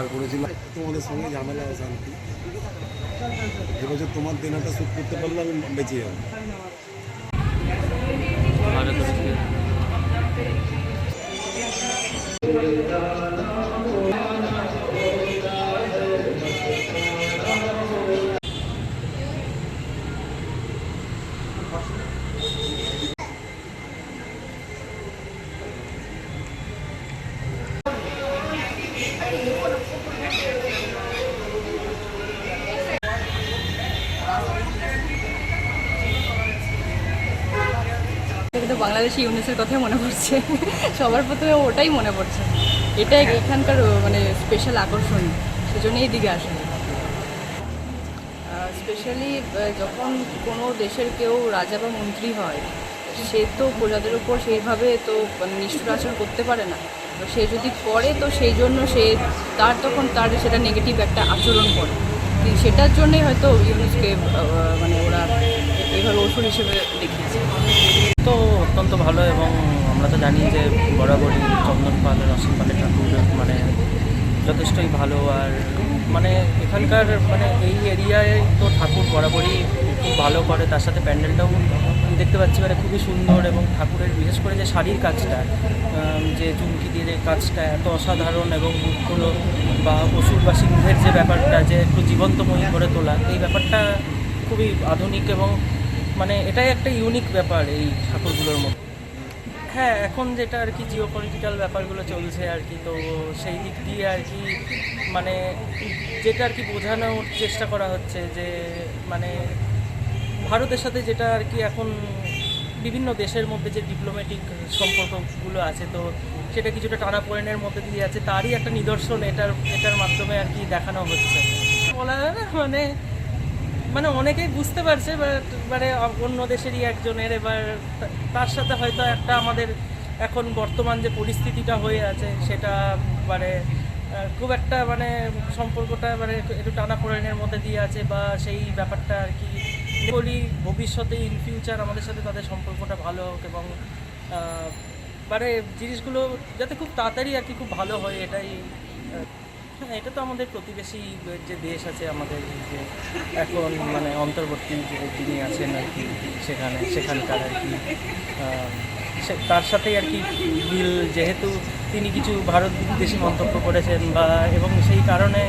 বার করেছিলাম তোমাদের সঙ্গে ঝামেলা শান্তি এবছর তোমার দেনাটা শোধ করতে পারলে আমি বেঁচে যাব। কিন্তু বাংলাদেশি ইউনিসের কথাই মনে পড়ছে। সবার প্রথমে ওটাই মনে পড়ছে। এটা এখানকার মানে স্পেশাল আকর্ষণ। সেজন্যই এদিকে আসে। স্পেশালি যখন কোনো দেশের কেউ রাজা বা মন্ত্রী হয়, সে তো প্রজাদের উপর সেইভাবে তো মানে নিষ্ঠুর আচরণ করতে পারে না। তো সে যদি করে, তো সেই জন্য সে তার তখন তার সেটা নেগেটিভ একটা আচরণ করে। সেটার জন্যই হয়তো ইউনিসকে মানে ওরা এইভাবে ওষুধ হিসেবে দেখিয়েছে। তো অত্যন্ত ভালো এবং আমরা তো জানি যে বরাবরই চন্দন পাল রসন পালের ঠাকুর মানে যথেষ্টই ভালো আর মানে এখানকার মানে এই এরিয়ায় তো ঠাকুর বরাবরই খুব ভালো করে, তার সাথে প্যান্ডেলটাও দেখতে পাচ্ছি মানে খুবই সুন্দর এবং ঠাকুরের বিশেষ করে যে শাড়ির কাজটা যে চুমকি দিয়ে যে কাজটা এত অসাধারণ এবং মুখগুলো বা অসুর বা সিংহের যে ব্যাপারটা যে একটু জীবন্তময়ী করে তোলা, এই ব্যাপারটা খুবই আধুনিক এবং মানে এটাই একটা ইউনিক ব্যাপার এই ঠাকুরগুলোর মধ্যে। হ্যাঁ এখন যেটা আর কি জিও পলিটিক্যাল ব্যাপারগুলো চলছে আর কি, তো সেই দিক দিয়ে আর কি মানে যেটা আর কি বোঝানোর চেষ্টা করা হচ্ছে যে মানে ভারতের সাথে যেটা আর কি এখন বিভিন্ন দেশের মধ্যে যে ডিপ্লোম্যাটিক সম্পর্কগুলো আছে, তো সেটা কিছুটা টানাপোড়েনের মধ্যে দিয়ে আছে, তারই একটা নিদর্শন এটার এটার মাধ্যমে আর কি দেখানো হচ্ছে। বলা মানে মানে অনেকেই বুঝতে পারছে মানে অন্য দেশেরই একজনের এবার তার সাথে হয়তো একটা আমাদের এখন বর্তমান যে পরিস্থিতিটা হয়ে আছে, সেটা মানে খুব একটা মানে সম্পর্কটা মানে একটু টানাপোড়েনের মধ্যে দিয়ে আছে বা সেই ব্যাপারটা আর কি। বলি ভবিষ্যতে ইন ফিউচার আমাদের সাথে তাদের সম্পর্কটা ভালো হোক এবং মানে জিনিসগুলো যাতে খুব তাড়াতাড়ি আর কি খুব ভালো হয়, এটাই এটা তো আমাদের প্রতিবেশী যে দেশ আছে আমাদের যে এখন মানে অন্তর্বর্তী যিনি আছেন আর কি সেখানে, সেখানকার আর কি তার সাথেই আর কি বিল যেহেতু তিনি কিছু ভারত বিদ্বেষী মন্তব্য করেছেন বা, এবং সেই কারণে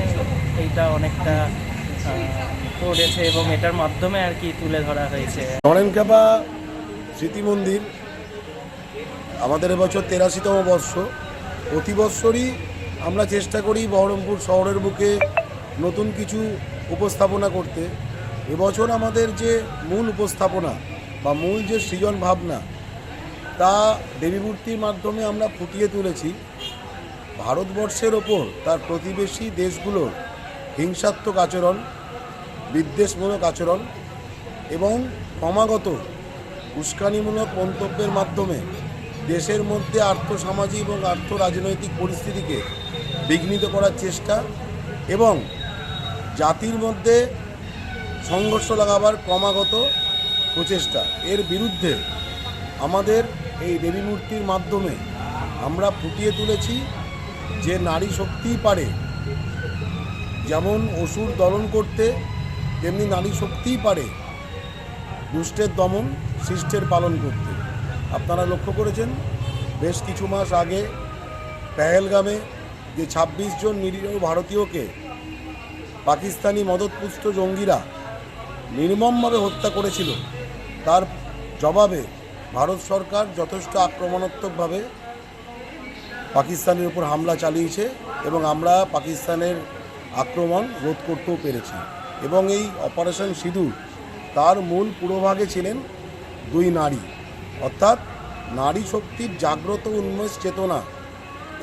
এইটা অনেকটা করেছে এবং এটার মাধ্যমে আর কি তুলে ধরা হয়েছে। নরেন ক্যাপা স্মৃতি মন্দির, আমাদের এবছর তেরাশিতম বর্ষ। প্রতি বৎসরই আমরা চেষ্টা করি বহরমপুর শহরের বুকে নতুন কিছু উপস্থাপনা করতে। এবছর আমাদের যে মূল উপস্থাপনা বা মূল যে সৃজন ভাবনা, তা দেবীমূর্তির মাধ্যমে আমরা ফুটিয়ে তুলেছি। ভারতবর্ষের ওপর তার প্রতিবেশী দেশগুলোর হিংসাত্মক আচরণ, বিদ্বেষমূলক আচরণ এবং ক্রমাগত উস্কানিমূলক মন্তব্যের মাধ্যমে দেশের মধ্যে আর্থসামাজিক এবং আর্থ রাজনৈতিক পরিস্থিতিকে বিঘ্নিত করার চেষ্টা এবং জাতির মধ্যে সংঘর্ষ লাগাবার ক্রমাগত প্রচেষ্টা। এর বিরুদ্ধে আমাদের এই দেবী মূর্তির মাধ্যমে আমরা ফুটিয়ে তুলেছি যে নারী শক্তিই পারে। যেমন অসুর দলন করতে তেমনি নারী শক্তিই পারে দুষ্টের দমন সৃষ্টের পালন করতে। আপনারা লক্ষ্য করেছেন, বেশ কিছু মাস আগে পেহেলগামে যে ২৬ জন নিরীহ ভারতীয়কে পাকিস্তানি মদতপুষ্ট জঙ্গিরা নির্মমভাবে হত্যা করেছিল, তার জবাবে ভারত সরকার যথেষ্ট আক্রমণাত্মকভাবে পাকিস্তানের উপর হামলা চালিয়েছে এবং আমরা পাকিস্তানের আক্রমণ রোধ করতেও পেরেছি এবং এই অপারেশন সিঁদুর তার মূল পুরোভাগে ছিলেন দুই নারী। অর্থাৎ নারী শক্তির জাগ্রত উন্মেষ চেতনা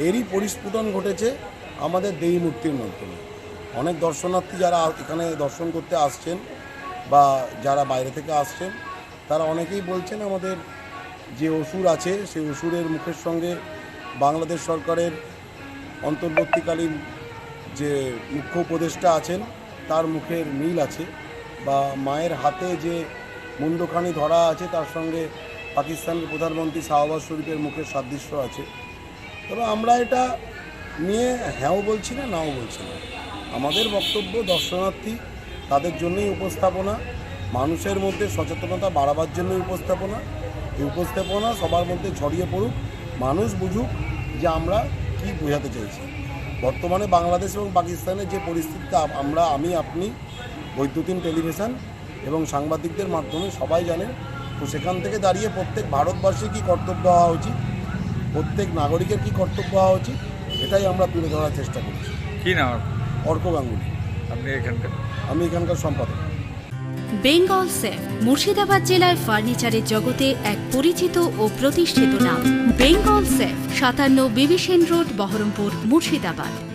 এরই পরিস্ফুটন ঘটেছে আমাদের দেবী মূর্তির মাধ্যমে অনেক দর্শনার্থী যারা এখানে দর্শন করতে আসছেন বা যারা বাইরে থেকে আসছেন, তারা অনেকেই বলছেন আমাদের যে অসুর আছে, সেই অসুরের মুখের সঙ্গে বাংলাদেশ সরকারের অন্তর্বর্তীকালীন যে মুখ্য উপদেষ্টা আছেন, তার মুখের মিল আছে বা মায়ের হাতে যে মুন্ডখানি ধরা আছে, তার সঙ্গে পাকিস্তানের প্রধানমন্ত্রী শাহবাজ শরীফের মুখের সাদৃশ্য আছে। তবে আমরা এটা নিয়ে হ্যাঁও বলছি না, নাও বলছি না। আমাদের বক্তব্য দর্শনার্থী, তাদের জন্যই উপস্থাপনা, মানুষের মধ্যে সচেতনতা বাড়াবার জন্যই উপস্থাপনা। এই উপস্থাপনা সবার মধ্যে ছড়িয়ে পড়ুক, মানুষ বুঝুক যে আমরা কি বোঝাতে চাইছি। বর্তমানে বাংলাদেশ এবং পাকিস্তানের যে পরিস্থিতিতে আমরা, আমি, আপনি, বৈদ্যুতিন টেলিভিশন এবং সাংবাদিকদের মাধ্যমে সবাই জানেন, তো সেখান থেকে দাঁড়িয়ে প্রত্যেক ভারতবর্ষে কী কর্তব্য হওয়া উচিত? প্রত্যেক নাগরিকের কি কর্তব্য হওয়া উচিত? এটাই আমরা তুলে ধরার চেষ্টা করছি। কি নাম অর্ক গাঙ্গুলি। আপনি এখানকার? আমি এখানকার সম্পাদক। বেঙ্গল সেফ মুর্শিদাবাদ জেলায় ফার্নিচারের জগতে এক পরিচিত ও প্রতিষ্ঠিত নাম। বেঙ্গল সেফ সাতান্ন বিবিসেন রোড বহরমপুর মুর্শিদাবাদ।